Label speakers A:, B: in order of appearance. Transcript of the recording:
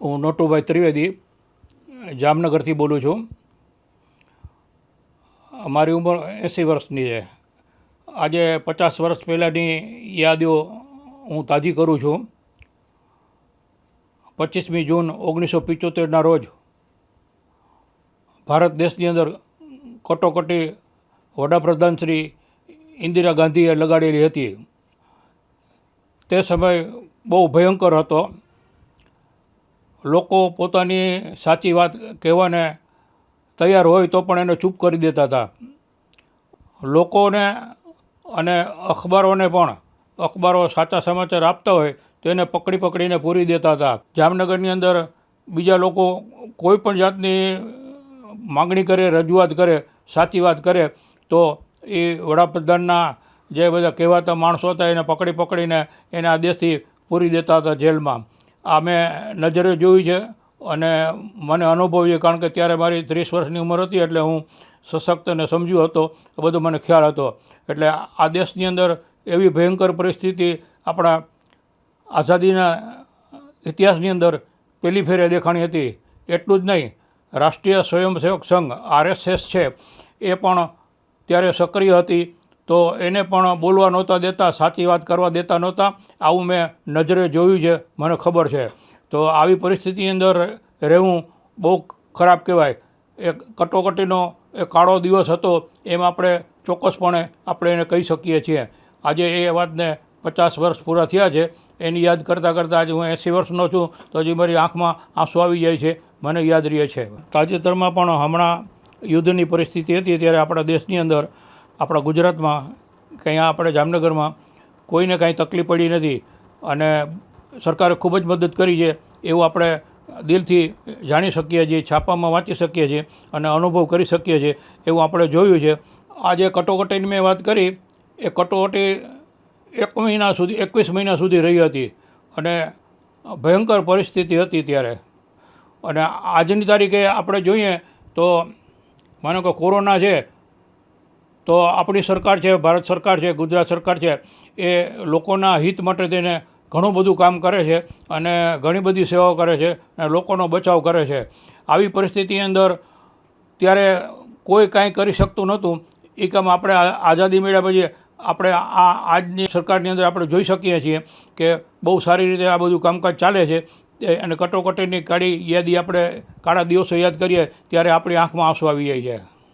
A: હું નોટુભાઈ ત્રિવેદી, જામનગરથી બોલું છું. મારી ઉંમર એંસી વર્ષની છે. આજે પચાસ વર્ષ પહેલાંની યાદીઓ હું તાજી કરું છું. પચીસમી જૂન ઓગણીસો પંચોતેરના રોજ ભારત દેશની અંદર કટોકટી વડાપ્રધાન શ્રી ઇન્દિરા ગાંધીએ લગાડેલી હતી. તે સમય બહુ ભયંકર હતો. લોકો પોતાની સાચી વાત કહેવાને તૈયાર હોય તો પણ એને ચૂપ કરી દેતા હતા. લોકોને અને અખબારોને પણ, અખબારો સાચા સમાચાર આપતા હોય તો એને પકડી પકડીને પૂરી દેતા હતા. જામનગરની અંદર બીજા લોકો કોઈ પણ જાતની માગણી કરે, રજૂઆત કરે, સાચી વાત કરે, તો એ વડાપ્રધાનના જે બધા કહેવાતા માણસો હતા એને પકડી પકડીને એને આ દેશથી પૂરી દેતા હતા જેલમાં. આ મેં નજરે જોયું છે અને મને અનુભવ છે, કારણ કે ત્યારે મારી ત્રીસ વર્ષની ઉંમર હતી એટલે હું સશક્ત અને સમજ્યો હતો. એ બધો મને ખ્યાલ હતો. એટલે આ દેશની અંદર એવી ભયંકર પરિસ્થિતિ આપણા આઝાદીના ઇતિહાસની અંદર પહેલી ફેરે દેખાણી હતી. એટલું જ નહીં, રાષ્ટ્રીય સ્વયંસેવક સંઘ, આરએસએસ છે, એ પણ ત્યારે સક્રિય હતી. તો એને પણ બોલવા નહોતા દેતા, સાચી વાત કરવા દેતા નહોતા. આવું મેં નજરે જોયું છે, મને ખબર છે. તો આવી પરિસ્થિતિની અંદર રહેવું બહુ ખરાબ કહેવાય. એક કટોકટીનો એ કાળો દિવસ હતો, એમ આપણે ચોક્કસપણે આપણે એને કહી શકીએ છીએ. આજે એ વાતને પચાસ વર્ષ પૂરા થયા છે. એની યાદ કરતાં કરતાં આજે હું એંસી વર્ષનો છું, તો હજી મારી આંખમાં આંસુ આવી જાય છે. મને યાદ રહે છે. તાજેતરમાં પણ હમણાં યુદ્ધની પરિસ્થિતિ હતી, ત્યારે આપણા દેશની અંદર આપણા ગુજરાતમાં કે અહીંયા આપણે જામનગરમાં કોઈને કાંઈ તકલીફ પડી નથી અને સરકારે ખૂબ જ મદદ કરી છે એવું આપણે દિલથી જાણી શકીએ છીએ, છાપામાં વાંચી શકીએ છીએ અને અનુભવ કરી શકીએ છીએ એવું આપણે જોયું છે. આ જે કટોકટીની મેં વાત કરી, એ કટોકટી એક મહિના સુધી, એકવીસ મહિના સુધી રહી હતી અને ભયંકર પરિસ્થિતિ હતી ત્યારે. અને આજની તારીખે આપણે જોઈએ તો માનો કે કોરોના છે તો આપણી સરકાર છે, ભારત સરકાર છે, ગુજરાત સરકાર છે, એ લોકોના હિત માટે તેને ઘણું બધું કામ કરે છે અને ઘણી બધી સેવાઓ કરે છે અને લોકોનો બચાવ કરે છે. આવી પરિસ્થિતિ અંદર ત્યારે કોઈ કાંઈ કરી શકતું નહોતું. એ કામ આપણે આઝાદી મળ્યા પછી આપણે આ આજની સરકારની અંદર આપણે જોઈ શકીએ છીએ કે બહુ સારી રીતે આ બધું કામકાજ ચાલે છે અને કટોકટીની કાળી યાદી આપણે કાળા દિવસો યાદ કરીએ ત્યારે આપણી આંખમાં આંસુ આવી જાય છે.